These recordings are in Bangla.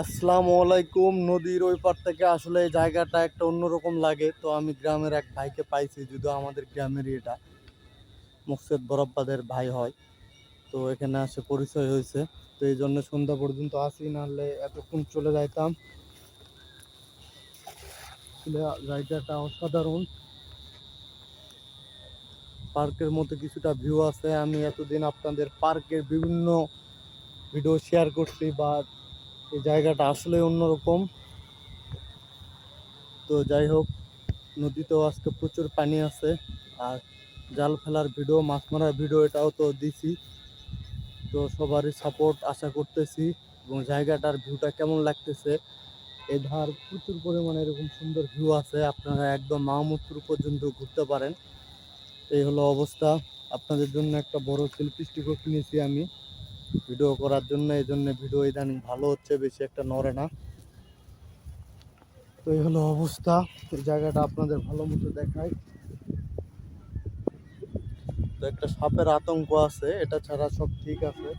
আসসালামু আলাইকুম। নদীর ওই পার থেকে আসলে এই জায়গাটা একটা অন্যরকম লাগে। তো আমি গ্রামের এক ভাইকে পাইছি, যদিও আমাদের গ্রামেরই এটা। মুকসেদ বরব্বাদের ভাই হয়। তো এখানে আসে পরিচয় হয়েছে। তো এই জন্য সন্ধ্যা পর্যন্ত আসি নাহলে এতক্ষণ চলে যাইতাম। জায়গাটা অসাধারণ। পার্কের মতো কিছুটা ভিউ আছে। আমি এতদিন আপনাদের পার্কের বিভিন্ন ভিডিও শেয়ার করছি বা এই জায়গাটা আসলে অন্যরকম। তো যাই হোক, নদীতেও আজকে প্রচুর পানি আছে। আর জাল ফেলার ভিডিও, মাছ মারার ভিডিও, এটাও তো দিছি। তো সবারই সাপোর্ট আশা করতেছি এবং জায়গাটার ভিউটা কেমন লাগতেছে। এই ধার প্রচুর পরিমাণে এরকম সুন্দর ভিউ আছে। আপনারা একদম মাহমুদপুর পর্যন্ত ঘুরতে পারেন। এই হলো অবস্থা। আপনাদের জন্য একটা বড় সেলফি স্টিকও কিনেছি আমি। ভিডিও করার জন্য, এই জন্য ভিডিও ইদানিং ভালো হচ্ছে, বেশি একটা নড়ে না। তো এই হলো অবস্থা এই জায়গাটা আপনাদের ভালো মতো দেখায় তো একটা সাপের আতঙ্ক আছে, এটা ছাড়া সব ঠিক আছে।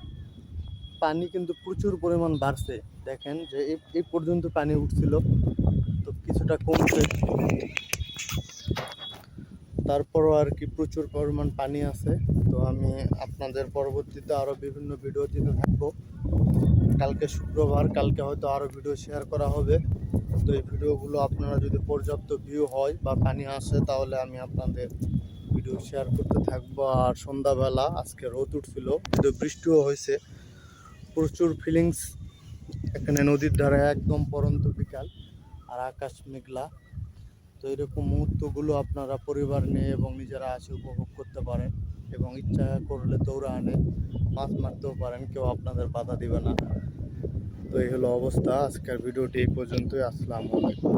পানি কিন্তু প্রচুর পরিমাণ বাড়ছে, দেখেন যে এই পর্যন্ত পানি উঠছিল, তো কিছুটা কমছে। তারপরও আর কি প্রচুর পরিমাণ পানি আছে। তো আমি আপনাদের পরবর্তীতে আরও বিভিন্ন ভিডিও দিতে থাকব। কালকে শুক্রবার, কালকে হয়তো আরও ভিডিও শেয়ার করা হবে। তো এই ভিডিওগুলো আপনারা যদি পর্যাপ্ত ভিউ হয় বা পানি আসে, তাহলে আমি আপনাদের ভিডিও শেয়ার করতে থাকব। আর সন্ধ্যাবেলা, আজকে রোদ উঠছিল, কিন্তু বৃষ্টিও হয়েছে। প্রচুর ফিলিংস এখানে নদীর ধারে একদম পরন্ত বিকাল, আর আকাশ মেঘলা। তো এরকম মুহূর্তগুলো আপনারা পরিবার নিয়ে এবং নিজেরা আসে উপভোগ করতে পারেন এবং ইচ্ছা করলে দৌড়া আনে মাছ মারতেও পারেন, কেউ আপনাদের বাধা দিবে না। তো এই হলো অবস্থা। আজকের ভিডিওটি এই পর্যন্তই। আসসালামু আলাইকুম।